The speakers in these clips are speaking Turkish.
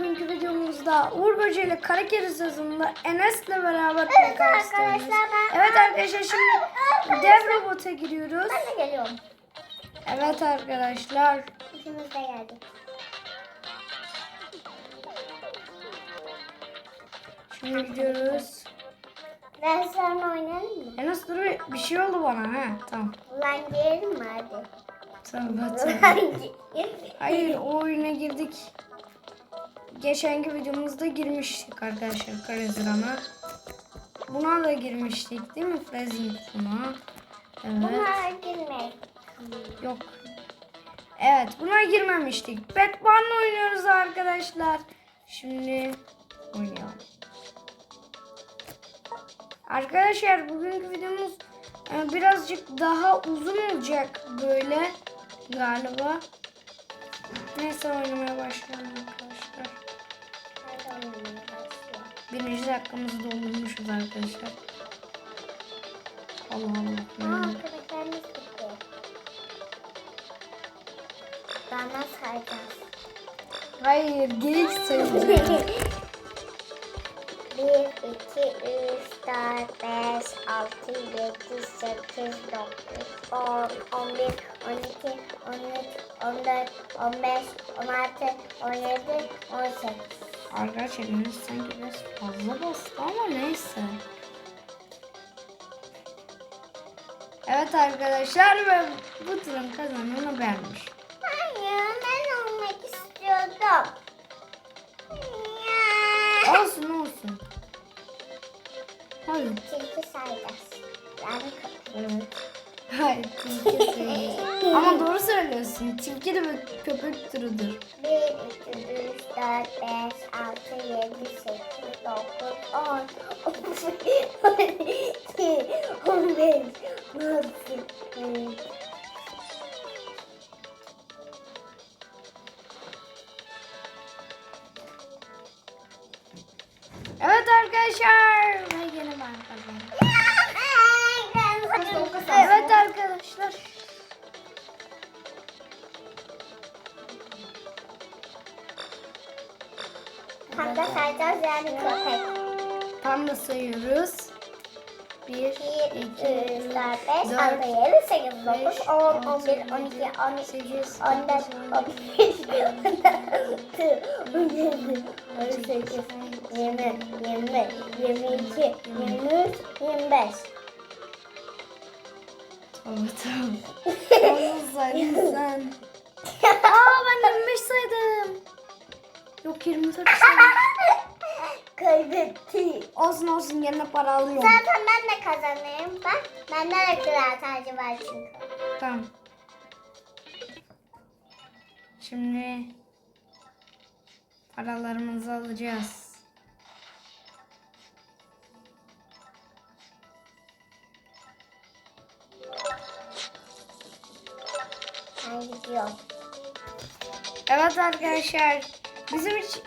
Bugünkü videomuzda Uğur Böceği ile Karakeriz yazımında Enes'le beraber Evet arkadaşlar, ben- Evet arkadaşlar şimdi dev robota giriyoruz. Ben de geliyorum. Evet arkadaşlar. İkimiz de geldik. Şimdi gidiyoruz. Ben sonra oynayalım mı? Enes dur bir, şey oldu bana ha. Tamam. Ulan girelim mi hadi? Tamam girelim. Hayır o oyuna girdik. Geçenki videomuzda girmiştik arkadaşlar Karazran'a. Buna da girmiştik değil mi? Flazing buna. Evet. Buna girmeyin. Yok. Evet buna girmemiştik. Batman'la oynuyoruz arkadaşlar. Şimdi oynayalım. Arkadaşlar bugünkü videomuz e, birazcık daha uzun olacak böyle galiba. Neyse oynamaya başlayalım Birinci dakikamızı doldurmuşuz arkadaşlar. Allah Allah. Aa köpeklerimiz gitti. Nasıl sayacağız? Hayır geri sayacağız. 1, 2, 3, 4, 5, 6, 7, 8, 9, 10, 11, 12, 13, 14, 15, 16, 17, 18. Arkadaşlar Enes sanki biraz fazla bastı ama neyse. Evet arkadaşlar ve bu turun kazananı benmiş. Hayır ben olmak istiyordum. Olsun olsun. Hadi. Tilki sayacağız. Yani. Evet. Hayır tilki söylüyor. Ama doğru söylüyorsun. Tilki de bir köpek türüdür. 1, 2, 3, 4, 5, 6, 7, 8, 9, 10, 12, 15, 16, sayacağız yani köpek. Tam da sayıyoruz. 1, 2, 1, 2, 3, 4, 5, 6, 4, 7, 8, 9, 10, 11, 12, 12, 8, 14, 15, 16, 17, 18, 20, 21, 22, 23, 25. Tamam tamam. Saydın sen? Olsun olsun gene para alıyorum. Zaten ben de kazanayım. Bak bende de kral tacı var çünkü. Tamam. Şimdi paralarımızı alacağız. Ben gidiyorum. Evet arkadaşlar bizim için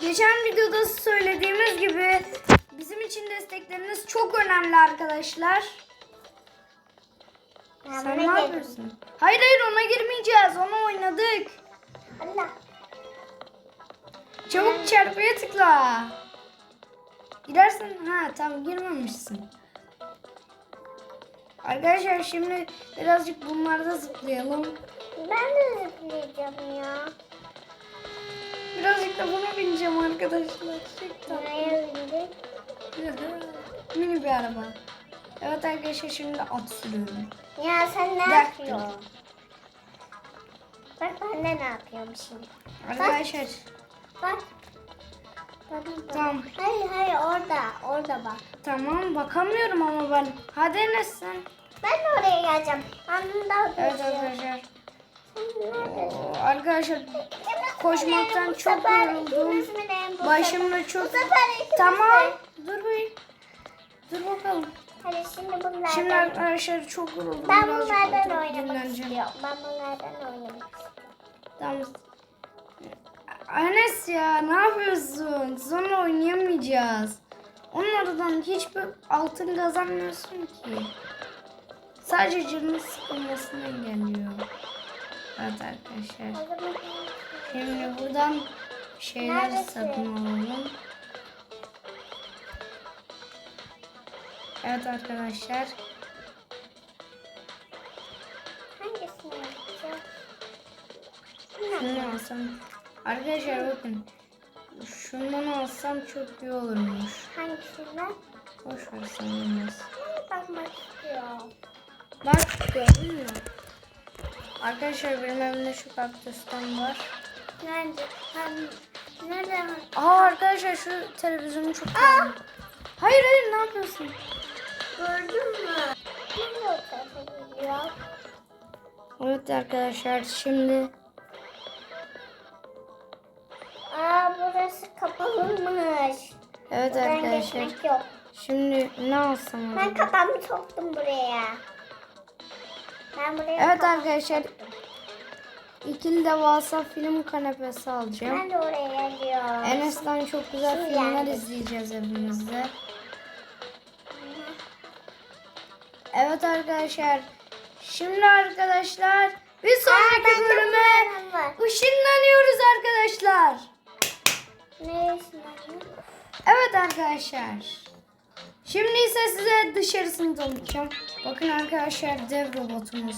geçen videoda söylediğimiz gibi bizim için destekleriniz çok önemli arkadaşlar. Ben Sen ne girdim. yapıyorsun? Hayır hayır ona girmeyeceğiz. Onu oynadık. Allah. Çabuk çarpıya tıkla. Girersin. Ha tamam girmemişsin. Arkadaşlar şimdi birazcık bunlarda zıplayalım. Ben de zıplayacağım ya. Birazcık da buna bineceğim arkadaşlar. Çok tatlı. Bindik? Mini bir araba. Evet arkadaşlar şimdi at sürüyorum. Ya sen ne yapıyorsun? Bak ben de ne yapıyorum şimdi. Arkadaşlar Bak. Bak, bak. Tamam. Hayır hayır orada. Orada bak. tamam bakamıyorum ama ben. Hadi Enes sen. Ben de oraya geleceğim. Anında Evet arkadaşlar. Oo, arkadaşlar koşmaktan çok yoruldum. Başımda çok... Tamam. Dur bir. Dur bakalım. Hadi şimdi bunlardan. Şimdi arkadaşlar çok yoruldum. ben bunlardan oynamak istiyorum. Ben bunlardan oynamak istiyorum. Tamam. Enes ya ne yapıyorsun? Sonra oynayamayacağız. Onlardan hiçbir altın kazanmıyorsun ki. Sadece canını sıkılmasını engelliyor. Evet arkadaşlar. Şimdi buradan şeyler Neredesin? satın alalım. Evet arkadaşlar. Hangisini yapacağız? Şunu alsam. Arkadaşlar bakın. Şundan alsam çok iyi olurmuş. Hangisinden? Boş ver sen olmaz. Bakmak istiyorum. Bak gördün mü? Arkadaşlar benim evimde şu kaktüsten var. Nerede? Nerede? Aa arkadaşlar şu televizyonu çok beğendim. Hayır hayır ne yapıyorsun? Gördün mü? Evet arkadaşlar şimdi Aa burası kapalıymış. evet Ben arkadaşlar yok. şimdi ne alsam Ben kafamı soktum buraya. Ben buraya Evet arkadaşlar soktum. İkili devasa film kanepesi alacağım. Ben de oraya geliyorum. Enes'ten çok güzel Şimdi filmler yani. izleyeceğiz evimizde. Evet arkadaşlar. Şimdi arkadaşlar bir sonraki bölüme ışınlanıyoruz arkadaşlar. Ne Evet arkadaşlar. Şimdi ise size dışarısını tanıtacağım. Bakın arkadaşlar dev robotumuz.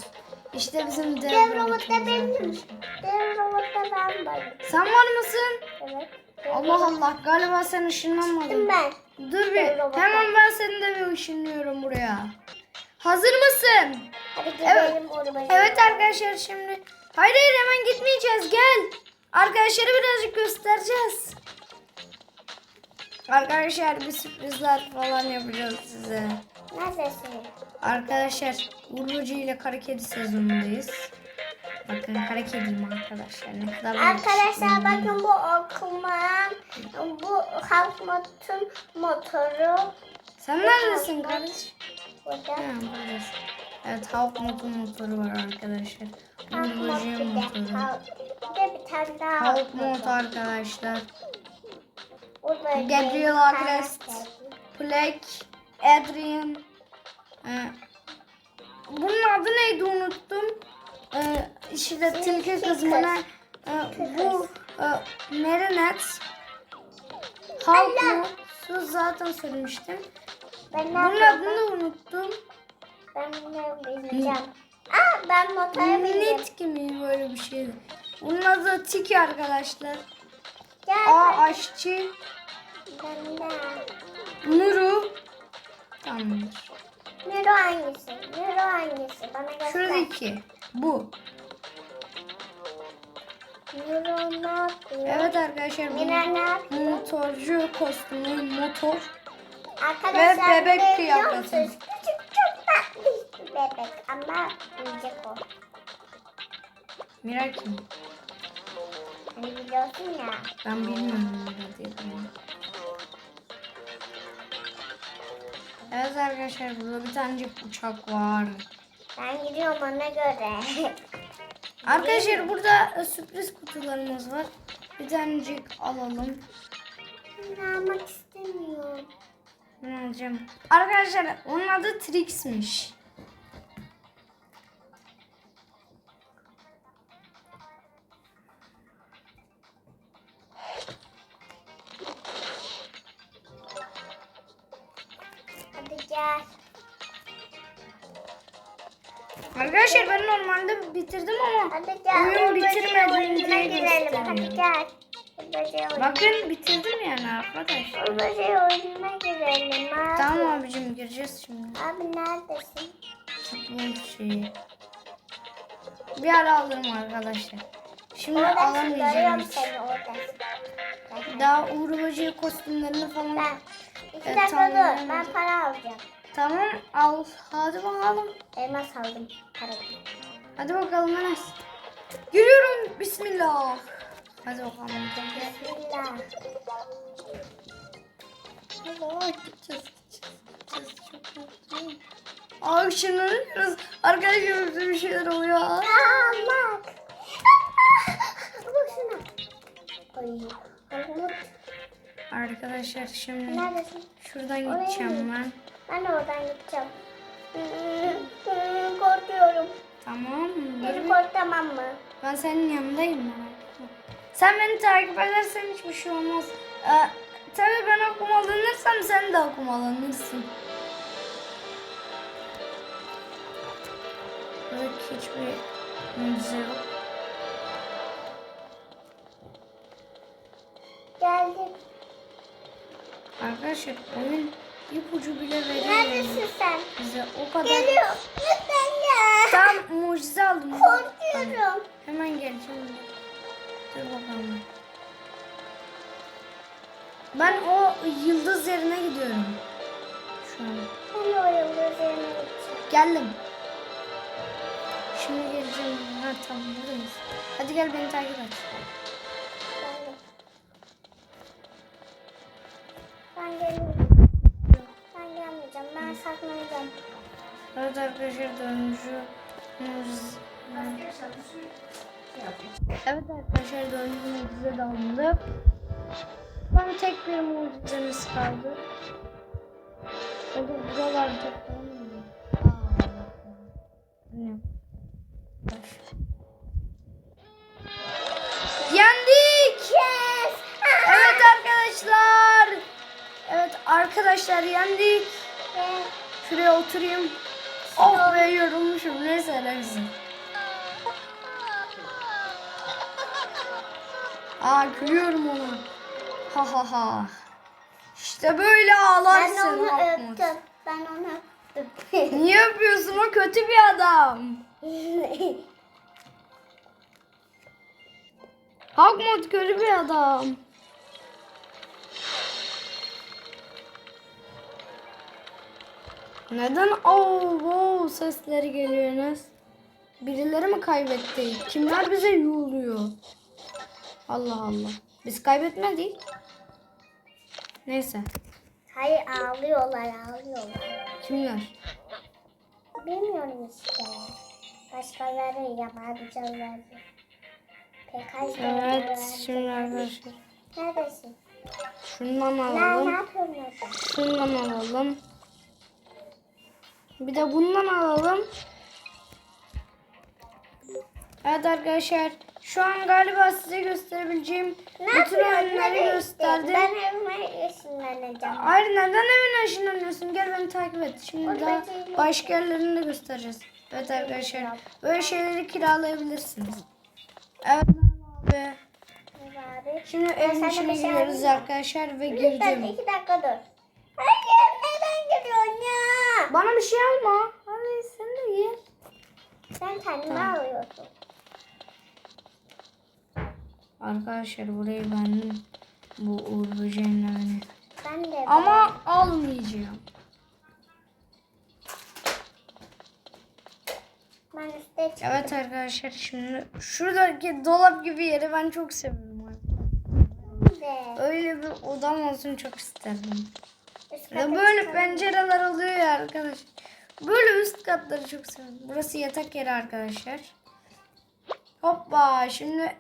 İşte bizim dev, Dev robot robotumuz da benim. Dev robotta ben varım. Sen var mısın? Evet. Allah Allah galiba sen ışınlanmadın. Ben. Dur bir hemen ben seni de bir ışınlıyorum buraya. Hazır mısın? Hadi Evet. gidelim oraya. Evet arkadaşlar şimdi. Hayır hayır hemen gitmeyeceğiz gel. Arkadaşlara birazcık göstereceğiz. Arkadaşlar bir sürprizler falan yapacağız size. Neredesin? Arkadaşlar Uğur Hoca ile Kara Kedi sezonundayız. Bakın Kara Kediyim arkadaşlar. Ne kadar Arkadaşlar bakın bu okuman, bu halk motor motoru Sen neredesin kardeş? burada. Ha, buradasın. Evet Halk motor motoru var arkadaşlar. Halk Uğur Hoca'nın motoru. Bir de bir tane daha Halk motor arkadaşlar. Gabriel Agrest. Plek, Adrian. Ee, bunun adı neydi unuttum. Ee, işte tilki Tilki kızmana. kız. Ee, bu e, Marinette. Halk Allah. mu? Su zaten söylemiştim. Ben Bunun adını da unuttum. Ben bunu bileceğim. Aa ben motora bindim. Nitki mi böyle bir şeydi. Bunun adı Tiki arkadaşlar. Gel. A aşçı. Ben de. Nuru. Tamamdır. Nero hangisi? Nero hangisi? Bana göster. Şuradaki. Bu. Nero ne yapıyor? Evet arkadaşlar Mira ne yapıyor? motorcu kostümü motor. Arkadaşlar Ve bebek biliyor kıyafeti. musunuz? Küçük çok tatlı bir bebek ama büyüyecek o. Mira kim? Hani biliyorsun ya. Ben bilmiyorum Mira diye. Evet arkadaşlar burada bir tanecik uçak var. Ben gidiyorum ona göre. Arkadaşlar burada sürpriz kutularımız var. Bir tanecik alalım. Ben almak istemiyorum. Ben alacağım. Arkadaşlar onun adı Trix'miş. Gel. Arkadaşlar ben normalde bitirdim ama Hadi gel. oyun bitirmedim diye. Hadi gel. Bakın bitirdim yani arkadaşlar. Böceği oyununa girelim. Abi. Tamam abicim gireceğiz şimdi. Abi neredesin? Futbol şeyi. Bir ara alırım arkadaşlar. Şimdi Oradasın. alamayacağım hiç. seni oradasın. Daha Uğur Böceği kostümlerini falan. Ben. İki Evet, dakika dur. Ben para alacağım. Tamam al. Hadi bakalım. Elmas aldım. Para. Hadi bakalım Enes. Giriyorum. Bismillah. Hadi bakalım. Bismillah. Ay, gideceğiz. Aa ışınlanıyoruz. Arkadaşlar bize bir şeyler oluyor. Aa bak. Bak şuna. Ay. Armut. Arkadaşlar şimdi Neredesin? şuradan Oraya gideceğim mı? ben. Ben oradan gideceğim. Korkuyorum. Tamam. Beni dur. kork tamam mı? Ben senin yanındayım. merak etme. Sen beni takip edersen hiçbir şey olmaz. Ee, tabii ben okumalanırsam sen de okumalanırsın. Burada hiçbir mucize yok. Geldim. Arkadaşlar oyun ipucu bile veriyor Neredesin sen? bize. O kadar. Geliyor. Lütfen ya. Tam mucize aldım. Korkuyorum. Hemen geleceğim. Dur bakalım. Ben o yıldız yerine gidiyorum. Şu an. Ben o yıldız yerine gideceğim. Geldim. Şimdi geleceğim. Ha tamam buradayız. Hadi gel beni takip et. Ben gelmeyeceğim. Ben saklanacağım. Evet arkadaşlar mucize. Evet arkadaşlar dördüncü mucize alındı. Son tek bir mucizemiz kaldı. O da buralarda ne? Arkadaşlar yendik. Şuraya oturayım. Oh be yorulmuşum. Neyse neyse. Aa gülüyorum ona. Ha ha ha. İşte böyle Ben ağlarsın. onu Mahmut. öptüm. Ben onu öptüm. Niye yapıyorsun? O kötü bir adam. Hakmut kötü bir adam. Neden oh wow sesleri geliyor Enes? Birileri mi kaybetti? Kimler bize yuğuluyor? Allah Allah. Biz kaybetmedik. Neyse. Hayır ağlıyorlar ağlıyorlar. Kimler? Bilmiyorum işte. Başkaları yabancıları. Pek Evet şimdi arkadaşlar. Neredesin? Şundan Ne, ne alalım. yapıyorsun? Şundan alalım. Bir de bundan alalım. Evet arkadaşlar. Şu an galiba size gösterebileceğim Ne bütün oyunları gösterdim. Ben evime ışınlanacağım. Hayır neden evine ışınlanıyorsun? Gel beni takip et. Şimdi Orada daha başka yerlerini de göstereceğiz. Evet arkadaşlar. Böyle şeyleri kiralayabilirsiniz. Evet abi. Şimdi evin içine şey giriyoruz arkadaşlar ve Lütfen girdim. iki dakika dur. Hayır neden giriyorsun ya? Bana bir şey alma. Hadi sen de gir. Sen kendini Tamam. alıyorsun. Arkadaşlar burayı ben bu Uğur Böceği'nin evine. Ben de. Ama almayacağım. Ben çıktım. Evet arkadaşlar şimdi şuradaki dolap gibi yeri ben çok seviyorum. Öyle bir odam olsun çok isterdim. Ya böyle pencereler oluyor ya arkadaşlar. Böyle üst katları çok seviyorum. Burası yatak yeri arkadaşlar. Hoppa şimdi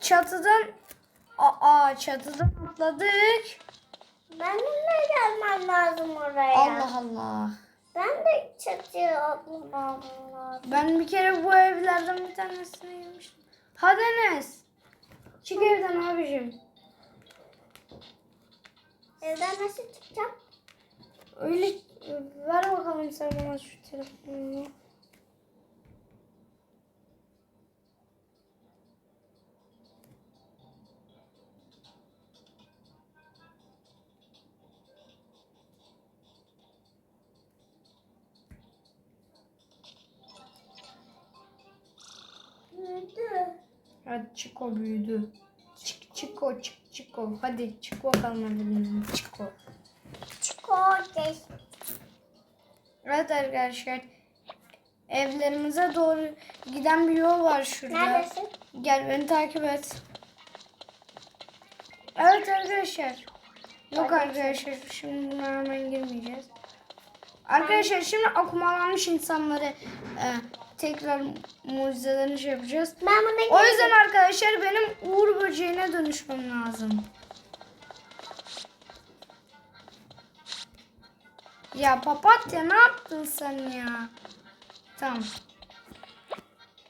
çatıdan Aa çatıdan atladık. Benim de gelmem lazım oraya. Allah Allah. Ben de çatıya atlamam lazım. Ben bir kere bu evlerden bir tanesine girmiştim. Hadi Enes. Çık evden abicim. Evden nasıl çıkacağım? Öyle ver bakalım sen bana şu telefonunu. Nerede? Hadi çık o büyüdü. Çık çık o çık çık o. Hadi çık bakalım elimizin çık o. Çikolata. Evet arkadaşlar. Evlerimize doğru giden bir yol var şurada. Neredesin? Gel beni takip et. Evet arkadaşlar. Yok arkadaşlar şimdi buna hemen girmeyeceğiz. Arkadaşlar şimdi akumalanmış insanları e, tekrar mucizelerini şey yapacağız. Ben buna O yüzden arkadaşlar benim Uğur böceğine dönüşmem lazım. Ya papatya ne yaptın sen ya? Tamam.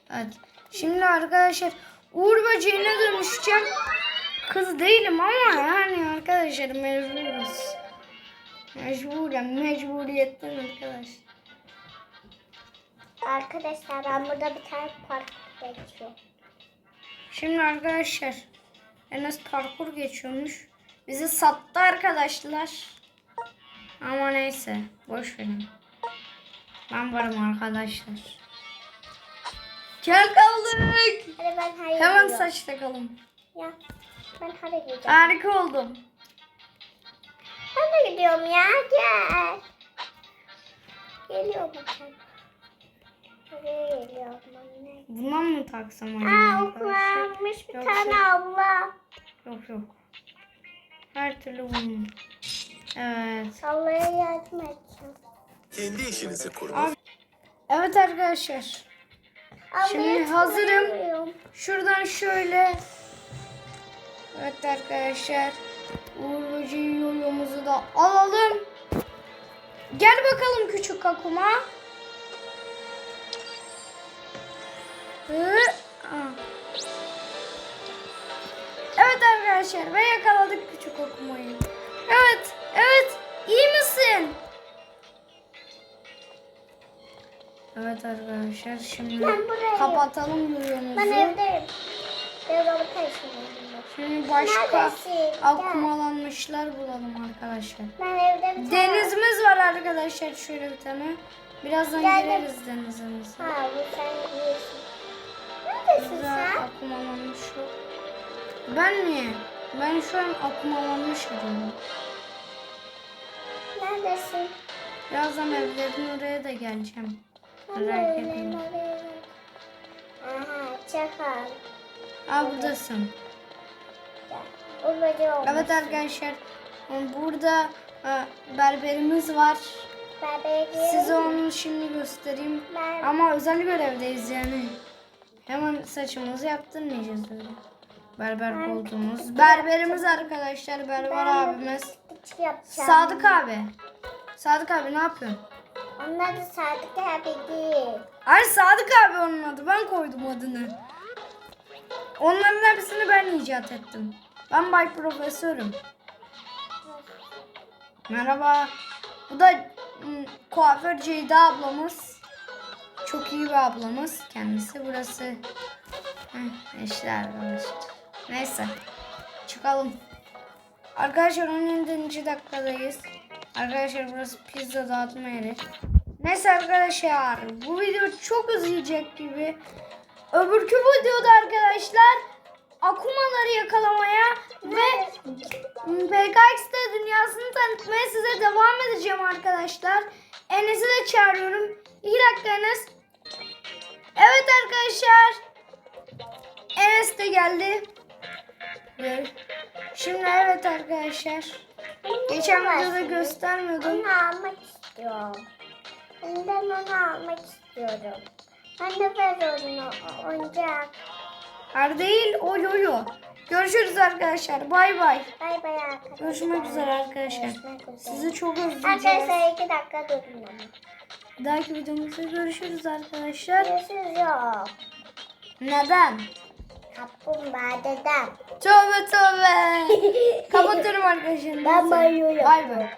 Hadi. Şimdi arkadaşlar Uğur böceğine dönüşeceğim. Kız değilim ama yani arkadaşlar mecburuz. Mecburen, mecburiyetten arkadaşlar. Arkadaşlar ben burada bir tane park geçiyor. Şimdi arkadaşlar Enes parkur geçiyormuş. Bizi sattı arkadaşlar. Ama neyse boş verin. Ben varım arkadaşlar. Gel kaldık. Hadi ben hayır Hemen gidiyorum. saç takalım. Ya ben hadi gidiyorum. Harika oldum. Ben de gidiyorum ya gel. Geliyorum ben. Bundan mı taksam acaba? Aa okumamış bir Yoksa- tane abla. Yok yok. Her türlü bunun. Evet. Ablaya yardım edeceğim. Kendi işinizi kurun. Abi- Evet arkadaşlar. Ablaya Şimdi hazırım. Şuradan şöyle. Evet arkadaşlar. Uğur böceği yoyomuzu da alalım. Gel bakalım küçük akuma. Evet arkadaşlar ve yakaladık küçük okumayı. Evet, evet. İyi misin? Evet arkadaşlar şimdi kapatalım yoyomuzu. Ben evdeyim. Alıp taşınıyorum. Şimdi başka Neredesin? akumalanmışlar bulalım arkadaşlar. Ben evde bir tane... Denizimiz var arkadaşlar şöyle bir tane. Birazdan Geldim. gireriz denizimize. Ha bu sen yiyorsun. Neredesin sen? akumalanmış. Ben mi? Ben şu an akumalanmış arıyorum. Neredesin? Birazdan evlerin oraya da geleceğim. Merak etme. Aha çakal. Aa buradasın. Evet arkadaşlar. Burada e, berberimiz var. Girelim. Size onu şimdi göstereyim. Ben- Ama özel görevdeyiz yani. Hemen saçımızı yaptırmayacağız öyle. Berber koltuğumuz. Berberimiz arkadaşlar. Berber abimiz. Küçük yapacağım. Sadık abi. Sadık abi ne yapıyorsun? Onlar da Sadık abi değil. Ay Sadık abi onun adı. Ben koydum adını. Onların hepsini ben icat ettim. Ben Bay Profesörüm. Merhaba. Bu da mm, kuaför Ceyda ablamız. Bir ablamız kendisi. Burası Heh, işte arkadaşlar. Neyse. Çıkalım. Arkadaşlar 17. dakikadayız. Arkadaşlar burası pizza dağıtma yeri. Neyse arkadaşlar bu video çok uzayacak gibi. Öbürkü videoda arkadaşlar akumaları yakalamaya ve PKX'de dünyasını tanıtmaya size devam edeceğim arkadaşlar. Enes'i de çağırıyorum. 2 dakika Enes. Evet arkadaşlar. Enes de geldi. Şimdi evet arkadaşlar. Geçen videoda göstermiyordum. Onu almak istiyorum. Ben onu almak istiyorum. Ben de ver onu oyuncak. Har değil o yoyo. Görüşürüz arkadaşlar. Bay bay. Bay bay arkadaşlar. Görüşmek üzere arkadaşlar. Görüşmek üzere. Sizi çok özleyeceğiz. Arkadaşlar iki dakika durun. Bir dahaki videomuzda görüşürüz arkadaşlar. Görüşürüz yok. Neden? Kaplumbağa dedem. Tövbe tövbe. Kapatıyorum arkadaşlar. Ben bayılıyorum. Bay bay.